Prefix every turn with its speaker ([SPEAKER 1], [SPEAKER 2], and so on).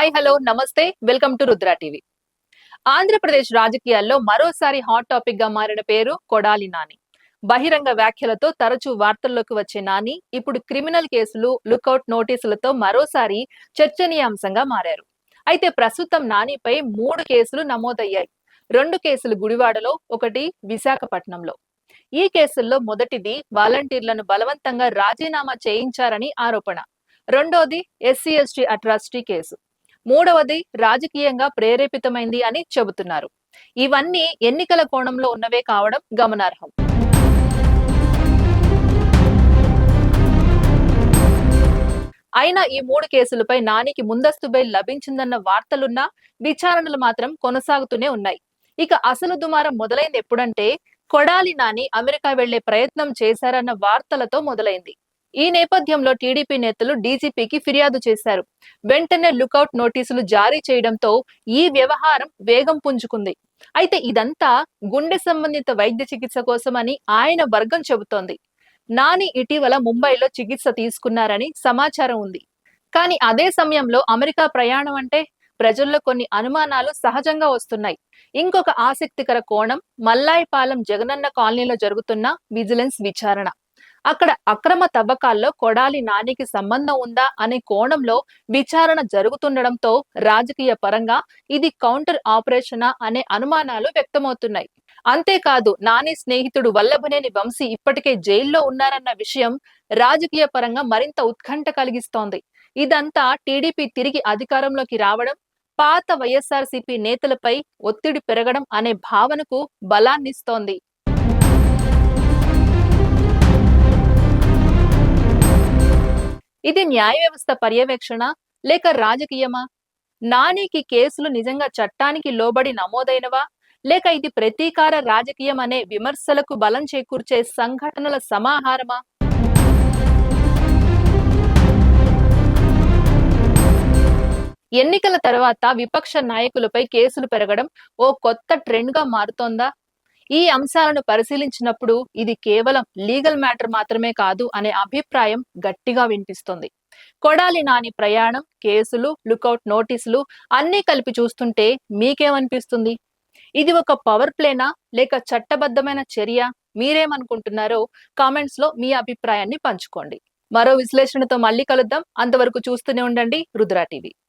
[SPEAKER 1] Hi hello నమస్తే. Welcome to Rudra TV Andhra Pradesh రాజకీయాల్లో మరోసారి హాట్ టాపిక్గా మారిన పేరు కొడాలి నాని. బహిరంగ వ్యాఖ్యలతో తరచూ వార్తల్లోకి వచ్చే నాని ఇప్పుడు క్రిమినల్ కేసులు లుకౌట్ నోటీసులతో మరోసారి చర్చనీయాంశంగా మారారు. అయితే ప్రస్తుతం నానిపై మూడు కేసులు నమోదయ్యాయి. రెండు కేసులు గుడివాడలో ఒకటి విశాఖపట్నంలో. ఈ కేసుల్లో మొదటిది వాలంటీర్లను బలవంతంగా రాజీనామా చేయించారని ఆరోపణ. రెండోది ఎస్సీ ఎస్టీ అట్రాసిటీ కేసు. మూడవది రాజకీయంగా ప్రేరేపితమైంది అని చెబుతున్నారు. ఇవన్నీ ఎన్నికల కోణంలో ఉన్నవే కావడం గమనార్హం. అయినా ఈ మూడు కేసులపై నానికి ముందస్తు బెయిల్ లభించిందన్న వార్తలున్నా విచారణలు మాత్రం కొనసాగుతూనే ఉన్నాయి. ఇక అసలు దుమారం మొదలైంది ఎప్పుడంటే కొడాలి నాని అమెరికా వెళ్ళే ప్రయత్నం చేశారన్న వార్తలతో మొదలైంది. ఈ నేపథ్యంలో టీడీపీ నేతలు డీజీపీకి ఫిర్యాదు చేశారు. వెంటనే లుకౌట్ నోటీసులు జారీ చేయడంతో ఈ వ్యవహారం వేగం పుంజుకుంది. అయితే ఇదంతా గుండె సంబంధిత వైద్య చికిత్స కోసమని ఆయన వర్గం చెబుతోంది. నాని ఇటీవల ముంబైలో చికిత్స తీసుకున్నారని సమాచారం ఉంది. కానీ అదే సమయంలో అమెరికా ప్రయాణం అంటే ప్రజల్లో కొన్ని అనుమానాలు సహజంగా వస్తున్నాయి. ఇంకొక ఆసక్తికర కోణం మల్లాయిపాలెం జగనన్న కాలనీలో జరుగుతున్న విజిలెన్స్ విచారణ. అక్కడ అక్రమ తవ్వకాల్లో కొడాలి నానికి సంబంధం ఉందా అనే కోణంలో విచారణ జరుగుతుండడంతో రాజకీయ పరంగా ఇది కౌంటర్ ఆపరేషనా అనే అనుమానాలు వ్యక్తమవుతున్నాయి. అంతేకాదు నాని స్నేహితుడు వల్లభనేని వంశీ ఇప్పటికే జైల్లో ఉన్నారన్న విషయం రాజకీయ పరంగా మరింత ఉత్కంఠ కలిగిస్తోంది. ఇదంతా టీడీపీ తిరిగి అధికారంలోకి రావడం పాత వైఎస్ఆర్సీపీ నేతలపై ఒత్తిడి పెరగడం అనే భావనకు బలాన్నిస్తోంది. ఇది న్యాయ వ్యవస్థ పర్యవేక్షణ లేక రాజకీయమా? నానికి కేసులు నిజంగా చట్టానికి లోబడి నమోదైనవా? లేక ఇది ప్రతీకార రాజకీయం అనే విమర్శలకు బలం చేకూర్చే సంఘటనల సమాహారమా? ఎన్నికల తర్వాత విపక్ష నాయకులపై కేసులు పెరగడం ఓ కొత్త ట్రెండ్గా మారుతోందా? ఈ అంశాలను పరిశీలించినప్పుడు ఇది కేవలం లీగల్ మ్యాటర్ మాత్రమే కాదు అనే అభిప్రాయం గట్టిగా వినిపిస్తుంది. కొడాలి నాని ప్రయాణం కేసులు లుకౌట్ నోటీసులు అన్నీ కలిపి చూస్తుంటే మీకేమనిపిస్తుంది? ఇది ఒక పవర్ ప్లేనా? లేక చట్టబద్ధమైన చర్య? మీరేమనుకుంటున్నారో కామెంట్స్లో మీ అభిప్రాయాన్ని పంచుకోండి. మరో విశ్లేషణతో మళ్ళీ కలుద్దాం. అంతవరకు చూస్తూనే ఉండండి రుద్రా టీవీ.